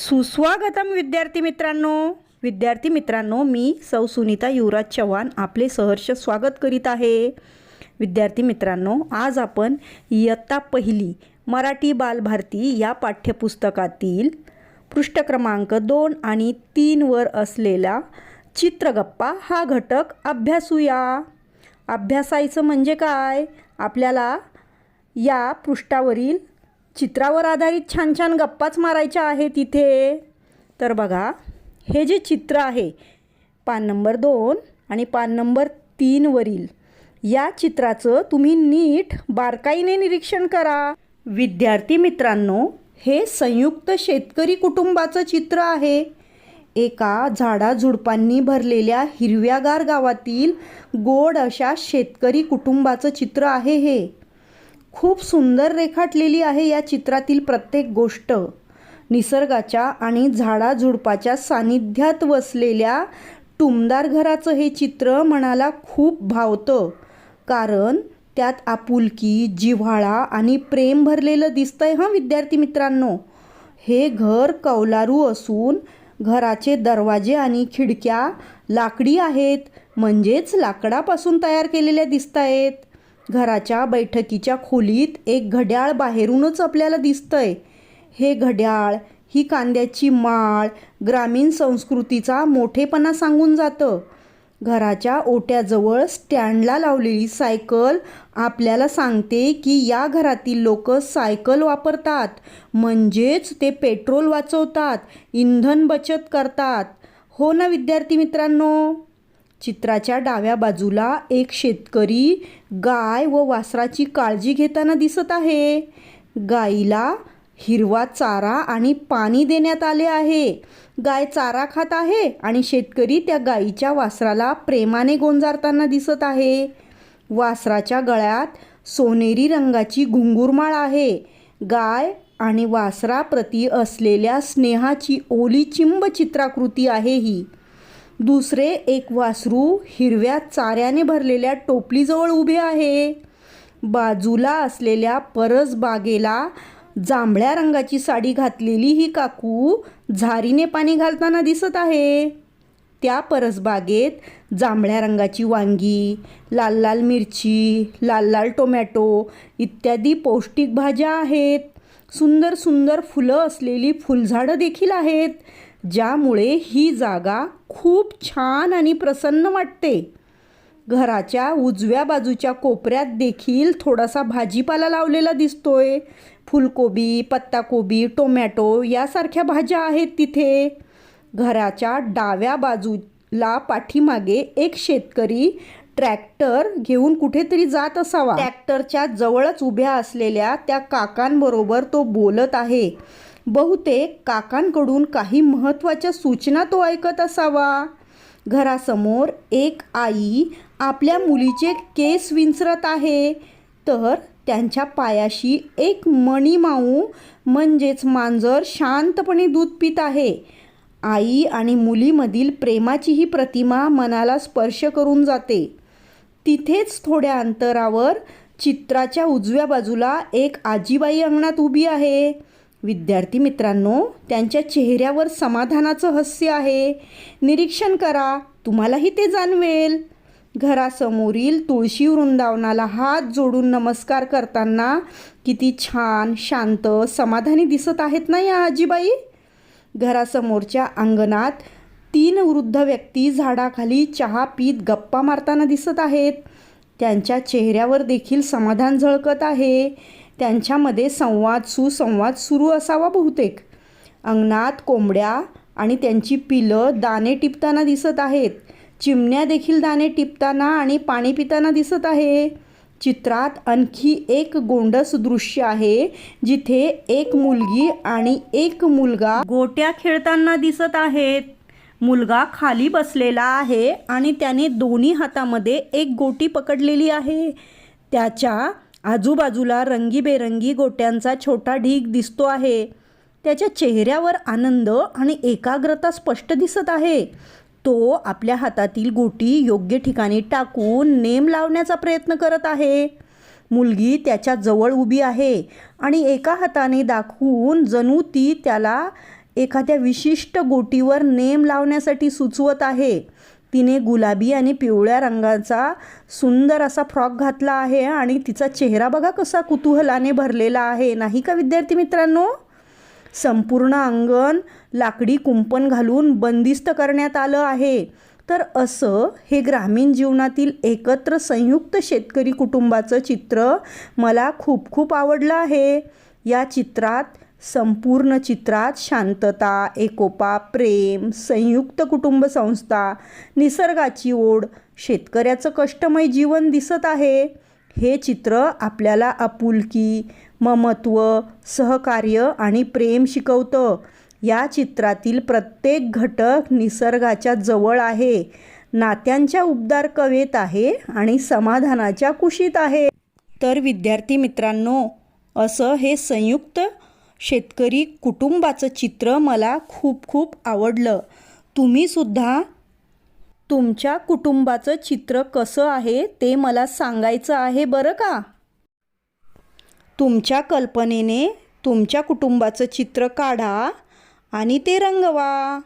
सुस्वागतम विद्यार्थी मित्रांनो. विद्यार्थी मित्रांनो मी सौ सुनीता युवराज चव्हाण आपले सहर्ष स्वागत करीत आहे. विद्यार्थी मित्रांनो आज आपण इयत्ता पहिली मराठी बालभारती या पाठ्यपुस्तकातील पृष्ठ क्रमांक दोन आणि तीनवर असलेला चित्रगप्पा हा घटक अभ्यासूया. अभ्यासायचं म्हणजे काय? आपल्याला या पृष्ठावरील चित्रावर आधारित छान छान गप्पाच मारायच्या आहेत इथे. तर बघा हे जे चित्र आहे पान नंबर दोन आणि पान नंबर तीनवरील या चित्राचं तुम्ही नीट बारकाईने निरीक्षण करा. विद्यार्थी मित्रांनो हे संयुक्त शेतकरी कुटुंबाचं चित्र आहे. एका झाडाझुडपांनी भरलेल्या हिरव्यागार गावातील गोड अशा शेतकरी कुटुंबाचं चित्र आहे हे. खूप सुंदर रेखाटलेली आहे या चित्रातील प्रत्येक गोष्ट. निसर्गाच्या आणि झाडाझुडपाच्या सानिध्यात वसलेल्या टुमदार घराचं हे चित्र मनाला खूप भावतं. कारण त्यात आपुलकी जिव्हाळा आणि प्रेम भरलेलं दिसतंय हां विद्यार्थी मित्रांनो? हे घर कौलारू असून घराचे दरवाजे आणि खिडक्या लाकडी आहेत. म्हणजेच लाकडापासून तयार केलेल्या दिसत आहेत घराच्या बैठकीच्या खोलीत एक घड्याळ बाहेरूनच आपल्याला दिसतंय. हे घड्याळ ही कांद्याची माळ ग्रामीण संस्कृतीचा मोठेपणा सांगून जातं. घराच्या ओट्याजवळ स्टँडला लावलेली सायकल आपल्याला सांगते की या घरातील लोक सायकल वापरतात. म्हणजेच ते पेट्रोल वाचवतात इंधन बचत करतात. हो ना विद्यार्थी मित्रांनो? चित्राच्या डाव्या बाजूला एक शेतकरी गाय व वासराची काळजी घेताना दिसत आहे. गाईला हिरवा चारा आणि पाणी देण्यात आले आहे. गाय चारा खात आहे आणि शेतकरी त्या गाईच्या वासराला प्रेमाने गोंजारताना दिसत आहे. वासराच्या गळ्यात सोनेरी रंगाची घुंगुरमाळ आहे. गाय आणि वासराप्रती असलेल्या स्नेहाची ओली चिंब चित्राकृती आहे ही. दुसरे एक वासरू हिरव्या चाऱ्याने भरलेल्या टोपलीजवळ उभे आहे. बाजूला असलेल्या परसबागेला जांभळ्या रंगाची साडी घातलेली ही काकू झारीने पाणी घालताना दिसत आहे. त्या परसबागेत जांभळ्या रंगाची वांगी लाल लाल मिरची लाल लाल टोमॅटो इत्यादी पौष्टिक भाज्या आहेत. सुंदर सुंदर फुलं असलेली फुलझाडं देखील आहेत. ज्यामुळे ही जागा खूप छान आणि प्रसन्न वाटते. घराच्या उजव्या बाजूच्या कोपऱ्यात देखील थोडासा भाजीपाला लावलेला दिसतोय. फुलकोबी पत्ताकोबी टोमॅटो यासारख्या भाज्या आहेत तिथे. घराच्या डाव्या बाजूला पाठीमागे एक शेतकरी ट्रॅक्टर घेऊन कुठेतरी जात असावा. ट्रॅक्टरच्या जवळच उभ्या असलेल्या त्या काकांबरोबर तो बोलत आहे. बहुतेक काकांकडून काही महत्त्वाच्या सूचना तो ऐकत असावा. घरासमोर एक आई आपल्या मुलीचे केस विंचरत आहे. तर त्यांच्या पायाशी एक मणिमाऊ म्हणजेच मांजर शांतपणे दूध पित आहे. आई आणि मुलीमधील प्रेमाची ही प्रतिमा मनाला स्पर्श करून जाते. तिथेच थोड्या अंतरावर चित्राच्या उजव्या बाजूला एक आजीबाई अंगणात उभी आहे. विद्यार्थी मित्रांनो त्यांच्या चेहऱ्यावर समाधानाचं हास्य आहे. निरीक्षण करा तुम्हालाही ते जाणवेल. घरासमोरील तुळशी वृंदावनाला हात जोडून नमस्कार करताना किती छान शांत समाधानी दिसत आहेत ना या आजीबाई? घरासमोरच्या अंगणात तीन वृद्ध व्यक्ती झाडाखाली चहा पीत गप्पा मारताना दिसत आहेत. त्यांच्या चेहऱ्यावर देखील समाधान झळकत आहे. त्यांच्यामध्ये संवाद सुसंवाद सुरू असावा बहुतेक. अंगणात कोंबड्या आणि त्यांची पिलं दाणे टिपताना दिसत आहेत. चिमण्या देखील दाणे टिपताना आणि पाणी पिताना दिसत आहे. चित्रात आणखी एक गोंडस दृश्य आहे जिथे एक मुलगी आणि एक मुलगा गोट्या खेळताना दिसत आहेत. मुलगा खाली बसलेला आहे आणि त्याने दोन्ही हातामध्ये एक गोटी पकडलेली आहे. त्याच्या आजूबाजूला रंगीबेरंगी गोट्यांचा छोटा ढीग दिसतो आहे. त्याच्या चेहऱ्यावर आनंद आणि एकाग्रता स्पष्ट दिसत आहे. तो आपल्या हातातील गोटी योग्य ठिकाणी टाकून नेम लावण्याचा प्रयत्न करत आहे. मुलगी त्याच्याजवळ उभी आहे आणि एका हाताने दाखवून जणू ती त्याला एखाद्या विशिष्ट गोटीवर नेम लावण्यासाठी सुचवत आहे. तिने गुलाबी आणि पिवळ्या रंगाचा सुंदर असा फ्रॉक घातला आहे आणि तिचा चेहरा बघा कसा कुतूहलाने भरलेला आहे. नाही का विद्यार्थी मित्रांनो? संपूर्ण अंगण लाकडी कुंपण घालून बंदिस्त करण्यात आलं आहे. तर असं हे ग्रामीण जीवनातील एकत्र संयुक्त शेतकरी कुटुंबाचं चित्र मला खूप खूप आवडलं आहे. या चित्रात संपूर्ण चित्रात शांतता एकोपा प्रेम संयुक्त कुटुंब संस्था निसर्गाची ओढ शेतकऱ्याचं कष्टमय जीवन दिसत आहे. हे चित्र आपल्याला आपुलकी ममत्व सहकार्य आणि प्रेम शिकवतं. या चित्रातील प्रत्येक घटक निसर्गाच्या जवळ आहे. नात्यांच्या उबदार कवेत आहे आणि समाधानाच्या कुशीत आहे. तर विद्यार्थी मित्रांनो असं हे संयुक्त शेतकरी कुटुंबाचं चित्र मला खूप खूप आवडलं. तुम्हीसुद्धा तुमच्या कुटुंबाचं चित्र कसं आहे ते मला सांगायचं आहे बरं का? तुमच्या कल्पनेने तुमच्या कुटुंबाचं चित्र काढा आणि ते रंगवा.